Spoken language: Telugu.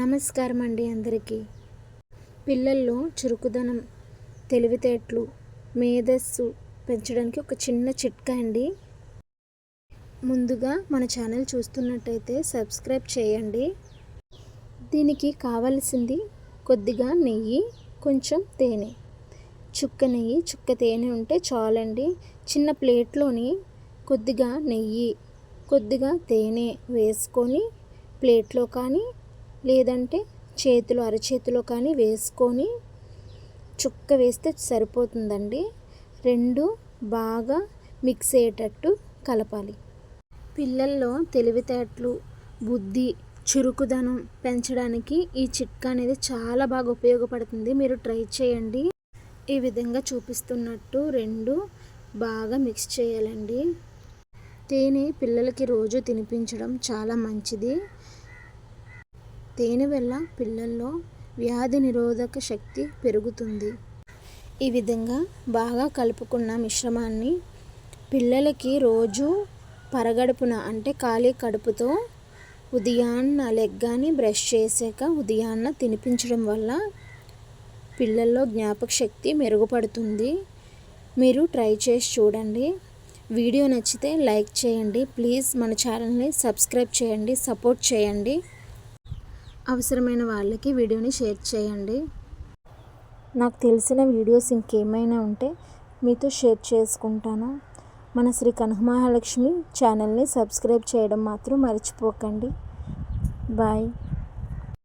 నమస్కారం అండి అందరికీ. పిల్లల్లో చురుకుదనం తెలివితేటలు మేధస్సు పెంచడానికి ఒక చిన్న చిట్కా అండి. ముందుగా మన ఛానల్ చూస్తున్నట్టయితే సబ్స్క్రైబ్ చేయండి. దీనికి కావలసింది కొద్దిగా నెయ్యి కొంచెం తేనె. చుక్క నెయ్యి చుక్క తేనె ఉంటే చాలండి. చిన్న ప్లేట్లోని కొద్దిగా నెయ్యి కొద్దిగా తేనె వేసుకొని ప్లేట్లో కానీ లేదంటే చేతిలో అరచేతిలో కానీ వేసుకొని చుక్క వేస్తే సరిపోతుందండి. రెండు బాగా మిక్స్ అయ్యేటట్టు కలపాలి. పిల్లల్లో తెలివితేటలు బుద్ధి చురుకుదనం పెంచడానికి ఈ చిట్కా అనేది చాలా బాగా ఉపయోగపడుతుంది. మీరు ట్రై చేయండి. ఈ విధంగా చూపిస్తున్నట్టు రెండు బాగా మిక్స్ చేయాలండి. తేనె పిల్లలకి రోజు తినిపించడం చాలా మంచిది. తేనె వల్ల పిల్లల్లో వ్యాధి నిరోధక శక్తి పెరుగుతుంది. ఈ విధంగా బాగా కలుపుకున్న మిశ్రమాన్ని పిల్లలకి రోజు పరగడుపున అంటే ఖాళీ కడుపుతో ఉదయాన్న లెగ్గాని బ్రష్ చేసాక ఉదయాన్న తినిపించడం వల్ల పిల్లల్లో జ్ఞాపక శక్తి మెరుగుపడుతుంది. మీరు ట్రై చేసి చూడండి. వీడియో నచ్చితే లైక్ చేయండి. ప్లీజ్ మన ఛానల్ని సబ్స్క్రైబ్ చేయండి సపోర్ట్ చేయండి. అవసరమైన వాళ్ళకి వీడియోని షేర్ చేయండి. నాకు తెలిసిన వీడియోస్ ఇంకేమైనా ఉంటే మీతో షేర్ చేసుకుంటాను. మన శ్రీ కనకమహాలక్ష్మి ఛానల్ని సబ్స్క్రైబ్ చేయడం మాత్రం మర్చిపోకండి. బాయ్.